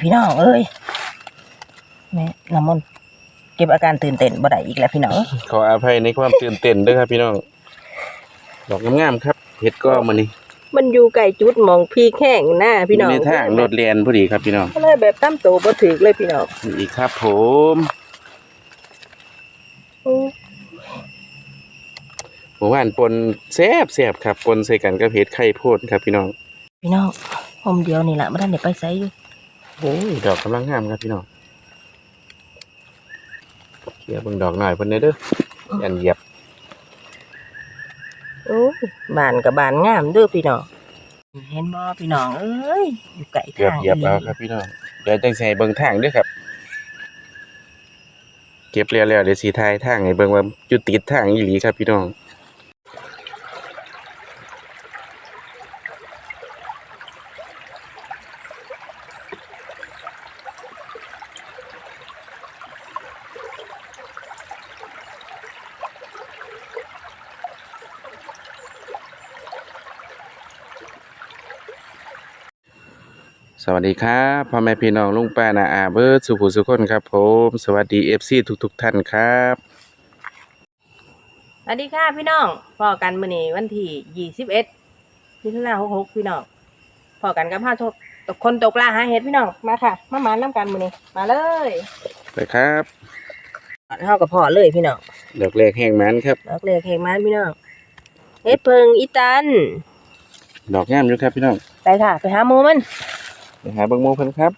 พี่น้องเอ้ยแม่น้ำมนต์เก็บอาการตื่นเต้นบ่ได้อีกแล้วพี่น้องขออภัยในความตื่นเต้นด้วยครับ พี่น้องดอกงามๆครับเห็ดก็มานี่มันอยู่ไกลจุดหมองพี่แข้งหน้าพี่น้องยู่ในทางรถเรียนพอดีครับพี่น้องก็เลยแบบตั้มโตบ่ถึกเลยพี่น้องนี่อีกครับ ผมอู้หมู่บ้านปนแซ่บแซ่บครับปนใส่กันกับเห็ดไข่โพดครับ พี่น้องพี่น้องผมเดียวนี่ล่ะบ่ทันได้ไปไสอยู่ โอ้ยดอกกำลังงามครับพี่น้องเคลียร์เบิ่งดอกหน่อยเพิ่นเด้อเด้อยันเหยียบโอ้ยบ้านกับบ้านงามเด้อพี่น้องเห็นบ่พี่น้องเอ้ยอยู่ไกลเกือบทางเหยียบเอาครับพี่น้องเดี๋ยวจังสิให้เบิ่งทางเด้วยครับ เก็บแล้วแล้วเดี๋ยวสีทายทางให้เบิ่งว่าจุดติดทางอีหลีครับพี่น้อง สวัสดีครับพ่อแม่พี่น้องลุงป้านาอาเบิร์ดสุขุสุขคนครับผมสวัสดีเอฟซีทุกๆท่านครับสวัสดีค่ะพี่น้องพอกันมื้อนี้วันที่21มิถุนายน66พี่น้องพอกันกับพาชกตกคนตกปลาหาเห็ดพี่น้องมาค่ะ มาหมาน้ำกันมื้อนี้มาเลยไปครับเฮากับพ่อเลยพี่น้องดอกแรกแห้งมันครับดอกเล็กเฮงมันพี่น้องเฮ็ดเพิงอีตัน ดอกงามอยู่ครับพี่น้องไปค่ะ ไปหาหมูมัน ไปหาเบิ่งโมเพิ่นครับ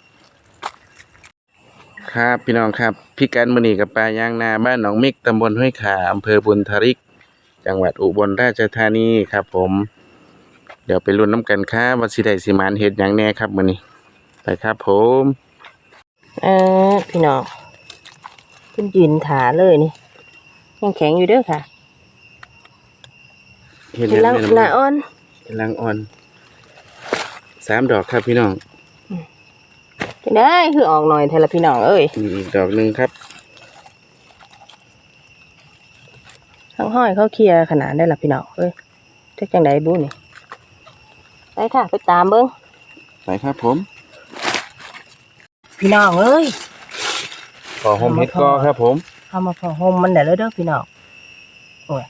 ครับพี่น้องครับพี่กันมื้อนี้กับปลาย่างนาบ้านหนองมิกตำบลห้วยขาอำเภอบุญทริก จังหวัดอุบลราชธานีครับผม เดี๋ยวไปลุ้นน้ำกันครับว่าสิได้สิหมานเฮ็ดหยังแน่ครับมื้อนี้ไปครับผม เออพี่น้องเพิ่นยืนถาเลยนี่ยังแข็งอยู่เด้อค่ะเฮ็ดหเห็ยันงลังแม่หน้าน้ำอ่อน กำลังอ่อนสามดอกครับพี่น้อง จะได้คือออกหน่อยเทละพี่น้องเอ้ยมีอีกดอกหนึ่งครับทั้งห้อยเขาเคลียร์ขนาดได้ละพี่น้องเอ้ยจักจังไดบุนี่ไปค่ะไปตามเบิ่งไปครับผม พี่น้องเอ้ยขอโฮมเฮ็ดก็ครับผมเอามาพอห่มมันได้แล้วเด้อพี่น้องโอ้ย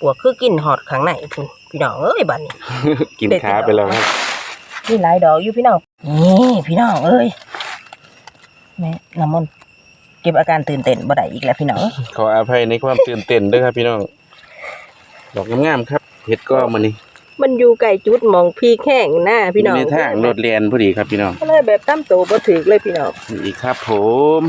ปวกคือกินหอดข้างในพุ่นพี่น้องเอ้ยบัดนี้ กินขาไปแล้วครับ มีหลายดอกอยู่พี่น้อง นี่พี่น้องเอ้ยแม่น้ำมนต์เก็บอาการตื่นเต้นบ่ได้อีกแล้วพี่น้อง ขออภัยในความตื่นเต้นด้วยครับ พี่น้อง ดอกงามๆครับเฮ็ดก็มานี่มันอยู่ไกลจุดหมองพี่แข้งหน้าพี่น้องยู่ในทางรถเรียนพอดีครับพี่น้องก็เลยแบบตั้มโตบ่ถึกเลยพี่น้องนี่อีกครับ ผม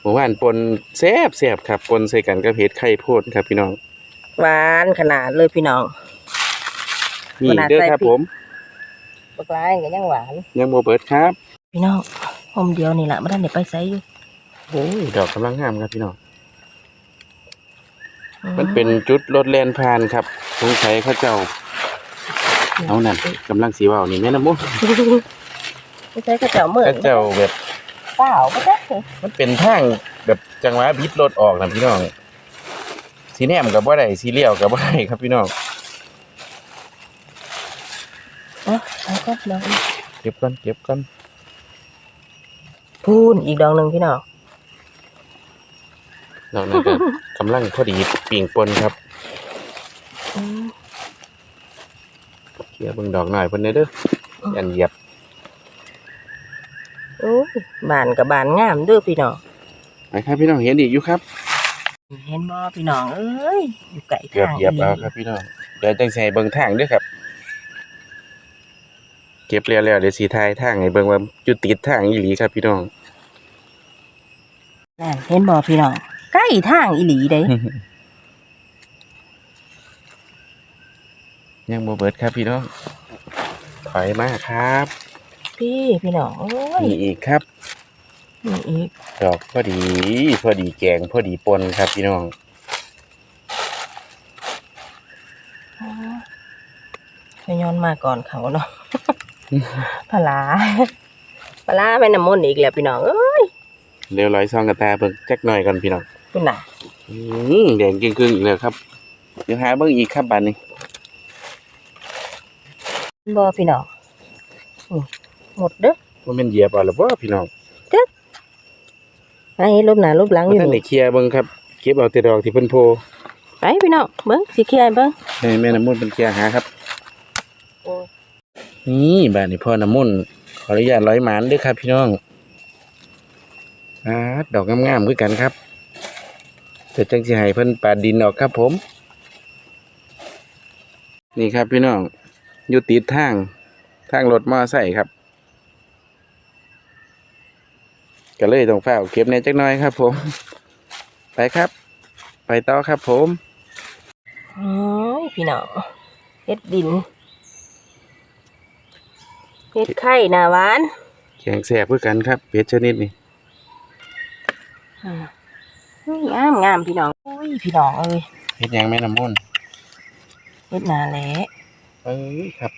หมู่บ้านปนแซ่บแซ่บครับปนใส่กันกับเห็ดไข่โพดครับพี่น้อง หวานขนาดเลยพี่น้อง นี่ขนาดเด้อใส่ครับพริกผม บักลายก็ยังหวาน ยังโมเบิร์ดครับ พี่น้องผมเดียวนี่แหละบ่ทันได้ไปไสอยู่โอ้ยดอกกำลังงามครับพี่น้อง มันเป็นจุดรถแล่นผ่านครับสงสัยเขาเจ้าเอานั่นกำลังสีว่าวนี่แม่น้ำมุไม่ใช่กระเจ้าเมื่อเขาเจ้าแบบเปล่าบ่ได้เลยมันเป็นทางแบบจังหวะบิดรถออกนะพี่น้อง สีแนมกับว่าได้สีเลี้ยวกับว่าได้ครับพี่น้องเอ๋อเอาก็ดอกอีกเก็บก่อนเก็บก่อนพูนอีกดอกหนึงพี่น้องดอกนั้นก็กำลังพอดีปิ่งปนครับอืมเคลียร์เบิ่งดอกหน่อยเพิ่นเด้อเด้อยันเหยียบโอ้ยบ้านกับบ้านงามเด้อพี่น้องไปครับพี่น้องเห็นอีกอยู่ครับ เห็นบ่พี่น้องเอ้ยอยู่ไกลเกือบทางเหยียบเอาครับพี่น้องเดี๋ยวจังสิให้เบิ่งทางเด้วยครับ เก็บแล้วแล้วเดี๋ยวสีทายทางให้เบิ่งว่าจุดติดทางอีหลีครับพี่น้อง นั่นเห็นบ่พี่น้องใกล้ทางอีหลีเด้ยังบ่เบิดครับพี่น้องถอยมาครับ พี่พี่น้องโอ้ยนี่อีกครับ นี่อีกดอกพอดี พอดีแกงพอดีปนครับพี่น้องอ๋อไปย้อนมาก่อนเขาเนาะปลาร้าปลาร้าแม่น้ำมนต์อีกแล้วพี่น้องเอ้ยเร็วร้อยซองกระตาเบิ่งจักหน่อยก่อนพี่น้องคุณน่ะอืมแดงเกรึ่งๆอีกแล้วครับเดี๋ยวหาเบิ่งอีกครับบัดนี้บ่พี่น้องอืมหมดเด้อว่ามันเหยียบเอาหรือบ่พี่น้อง ให้ลบหน้าลบหลังอว่ายู่ท่านได้นี่เคลียร์เบิ่งครับเก็บเอาแต่ดอกที่เพิ่นโพไปพี่น้องเบิ่งสิเคลียร์ให้เบิ่งให้แม่น้ำมนต์เป็นเคลียร์หาครับโอ้ยนี่บ้านนี้พ่อน้ำมนต์ขออนุญาตร้อยหมานด้วยครับ พี่น้องอาดอกงามๆคือกันครับแต่จังสิให้เพิ่นปาดดินออกครับผม นี่ครับพี่น้องอยู่ติดทาง ทางรถมอไซค์ครับ ก็เลยต้องฝ้าวเก็บในจักหน่อยครับ ผม ไปครับ ไปต่อครับ ผมโอ้ยพี่น้องเฮ็ดดินเฮ็ดไข่หน้าหวานแข็งแสบเพื่อกันครับเพชรชนิดนี้อืมงามงามพี่น้องโอ้ยพี่น้องเอ้ยเพชรยังแม่น้ำมนต์เฮ็ดหน้าแหละเอ้ยครับ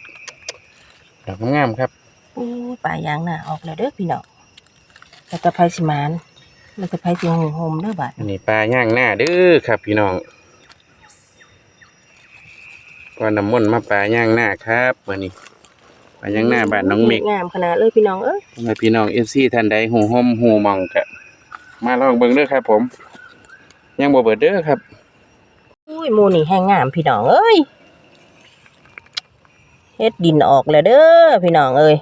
ดอกงามๆครับโอ้ยปลายางหน้าออกแล้วเด้อพี่น้อง แล้วก็ไผสิมานแล้วก็ไผสิหงโฮมเด้อบัดอันนี้ปลาย่างหน้าเด้อครับ พี่น้องพอน้ำมนต์มาปลาย่างหน้าครับวันนี้ปลาย่างหน้าบ้านน้องเมกงามขนาดเลยพี่น้องเอ้ยทำไมพี่น้องเอฟซีท่านใดหูห่มหูหมองกะมาลองเบิ่งเด้อครับ ผม ยังบ่เบิดเด้อครับอุ้ยหมูนี่แห้งงามพี่น้องเอ้ยเฮ็ดดินออกแล้วเด้อพี่น้องเอ้ย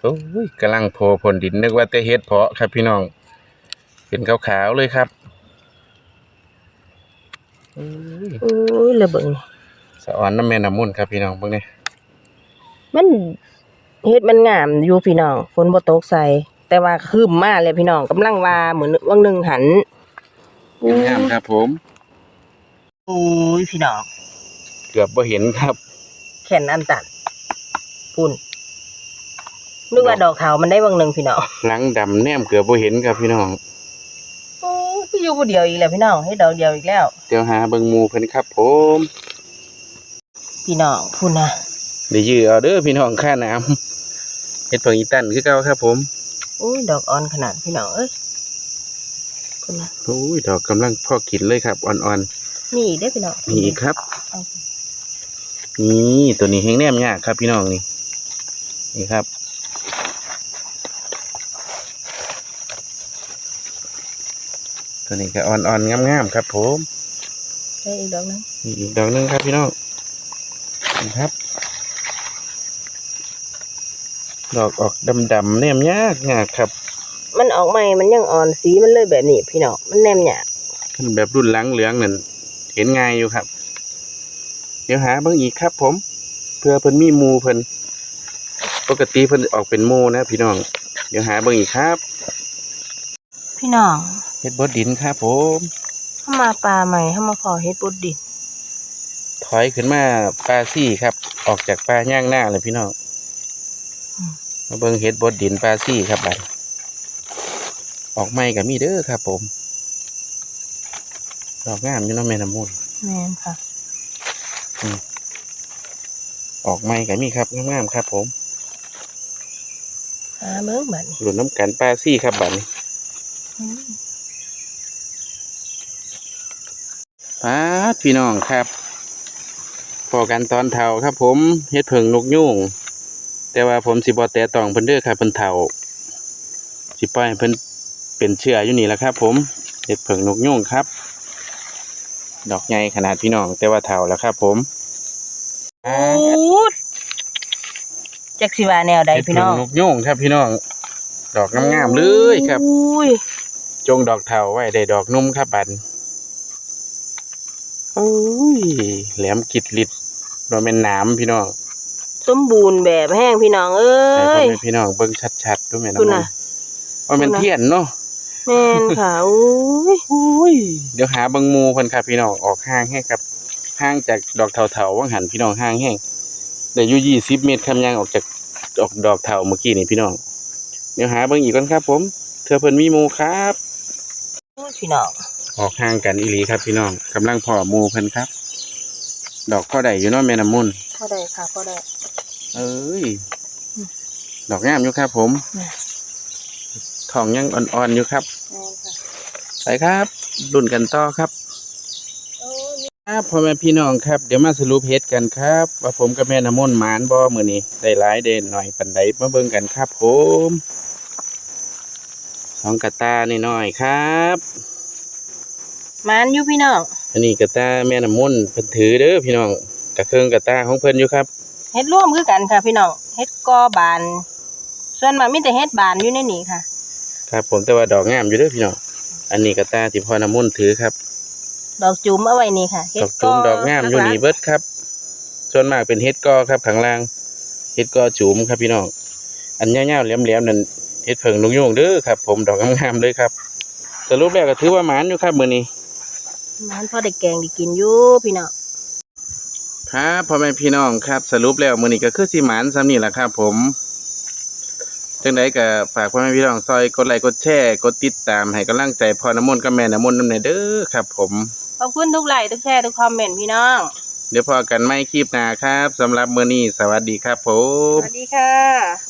โอ้ยกำลังโผล่ผลดินนึกว่าแต่เฮ็ดเพาะครับพี่น้อง เป็นขาวๆเลยครับโอ้ยอุ้ยระเบิงนี่สะออนน้ำแม่น้ำมนต์ครับพี่น้องเบิ่งนี่มันเฮ็ดมันงามอยู่พี่น้องฝนบ่ตกใส่แต่ว่าคืมมาเลยพี่น้องกำลังว่าเหมือนวังหนึงหันงามครับผมอุ้ยพี่น้องเกือบบ่เห็นครับ แขนอันตัดปุ่น นึกว่าดอกขาวมันได้วังหนึงพี่น้องหลังดำแนมเกือบบ่เห็นครับพี่น้องโอ้ยคืออยู่ผู้เดียวอีกแล้วพี่น้องให้ดอกเดียวอีกแล้ว เดี๋ยวหาเบิ่งหมู่เพิ่นครับ ผม พี่น้องพุ่นนะได้ยื้อเอาเด้อพี่น้องค่าน้ำเฮ็ดเพิ่งอีตันคือเก่าครับ ผมโอ้ยดอกอ่อนขนาดพี่น้องเอ้ยพุ่นนะโอ้ยดอกกำลังพอกินเลยครับอ่อนมีอีกเด้อพี่น้องๆมีอีกครับ เอานี่ตัวนี้แห้งแนมยากครับพี่น้องนี่นี่ครับ ตัวนี้ก็อ่อนๆงามๆครับ ผมได้อีกดอกหนึงมีอีกดอกหนึงครับพี่น้องนี่ครับ ดอกออกดำๆแนมยากยากครับ มันออกใหม่มันยังอ่อนสีมันเลยแบบนี้พี่น้องมันแนมหยาบขึ้นแบบรุ่นหลังเหลืองนั่นเห็นง่ายอยู่ครับ เดี๋ยวหาเบิ่งอีกครับ ผม เพื่อเพิ่นมีหมูเพิ่นปกติเพิ่นออกเป็นหมูนะพี่น้อง เดี๋ยวหาเบิ่งอีกครับ พี่น้อง เฮ็ดบดดินครับผมเข้ามาปลาใหม่เข้ามาพอเฮ็ดบดดิน ถอยขึ้นมาปลาซี่ครับ ออกจากปลาย่างหน้าเลยพี่น้องมาเบิ่งเฮ็ดบดดินปลาซี่ครับบัดออกใหม่กับมีเด้อครับผม ดอกงามอยู่เนาะแม่น้ำมูลแม่นค่ะออกใหม่กับมีครับงามๆครับ ผมหาเบิ่งบัดนี้หลุนน้ำกันปลาซี่ครับบัดนี้ อืม พาดพี่น้องครับพอกันตอนเท่าครับ ผมเฮ็ดเพิงนกยุ่งแต่ว่าผมสิบ่แตะต้องเพิ่นเด้อครับเพิ่นเท่าสิปล่อยให้เพิ่นเป็นเชื้ออยู่นี่แหละครับ ผมเฮ็ดเพิงนกยุ่งครับ ดอกใหญ่ขนาดพี่น้อง แต่ว่าเท่าแล้วครับ ผมอูดจักสิว่าแนวใดเฮ็ดพี่เพิน้งองนกยุ่งครับพี่น้อง ดอกงามๆเลยครับอุ้ยจงดอกเท่าไว้ได้ดอกนุ่มครับบัดโอ้ย แหลมกิดลิดเราเป็นหนามพี่น้องสมบูรณ์แบบแห้งพี่น้องเอ้ให้ยพ่อแม่พี่น้องเบิ่งชัดๆด้วยแม่คุณน้ำมัน่ะนว่ามันเทียนเนาะแม่นค่ะอุ้ยอุ้ยเดี๋ยวหาเบิ่งหมู่เพิ่นครับพี่น้องออกห่างแห้งครับห่างจากดอกเถาๆว่างหันพี่น้องห่างแห้งได้อยู่20เมตรคำยังออกจากออกดอกเถาเมื่อกี้นี่พี่น้องเดี๋ยวหาเบิ่งอีกก่อนครับ ผมเธอเพิ่นมีหมู่ครับอุ้ยพี่น้องออกห่างกันอีหลีครับพี่น้องกำลังเพอหมู่เพิ่นครับ ดอกพ่อได้อยู่เนาะแม่น้ำมุนพอได้ค่ะพอได้ เอ้ย อืม ดอกงามอยู่ครับผมน่ะทองยังอ่อนๆอยู่ครับ แม่นค่ะไปครับรุ่นกันต่อครับ โอ้ยคครับพ่อแม่พี่น้องครับ เดี๋ยวมาสรุปเฮ็ดกันครับ ว่าผมกับแม่น้ำมนต์หมานบ่มื้อนี้ได้หลายเด่นหน่อยปันใดมาเบิ่งกันครับผมสองกระตาน้อยๆครับมานอยู่พี่น้อง อันนี้กระตาแม่น้ำมนต์เพิ่นถือเด้อพี่น้องกระเครื่องกระตาของเพิ่นอยู่ครับเฮ็ดร่วมคือกันค่ะพี่น้องเฮ็ดกอบาน ส่วนมากมีแต่เฮ็ดบานอยู่ในนี้ค่ะ ครับ ผมแต่ว่าดอกงามอยู่เด้อพี่น้องอันนี้กระตาที่พ่อน้ำมนต์ถือครับ ดอกจุ๋มเอาไว้นี่ค่ะดอกจุ่มดอกงามอยู่นี่เบิดครับ ส่วนมากเป็นเฮ็ดกอครับข้างล่างเฮ็ดกอจุ่มครับพี่น้องอันยาวๆแหลมๆนั่นเฮ็ดเผิงลุงโยงเด้อครับ ผมดอกงามๆเลยครับสรุปแล้วก็ถือว่าหมานอยู่ครับมื้อนี้ มันพอได้แกงได้กินอยู่พี่น้องครับพ่อแม่พี่น้องครับ สรุปแล้วมื้อนี้ก็คือสิหมานซ้ำนี่แหละครับผมจังไดก็ฝากพ่อแม่พี่น้องซอยกดไลค์กดแชร์กดติดตามให้กำลังใจพ่อน้ำมนต์กับแม่น้ำมนต์นำแน่เด้อครับ ผมขอบคุณทุกไลค์ทุกแชร์ทุกคอมเมนต์พี่น้อง เดี๋ยวพอกันไม่คลิปหน้าครับสำหรับมื้อนี้สวัสดีครับผสมวัสดีค่ะ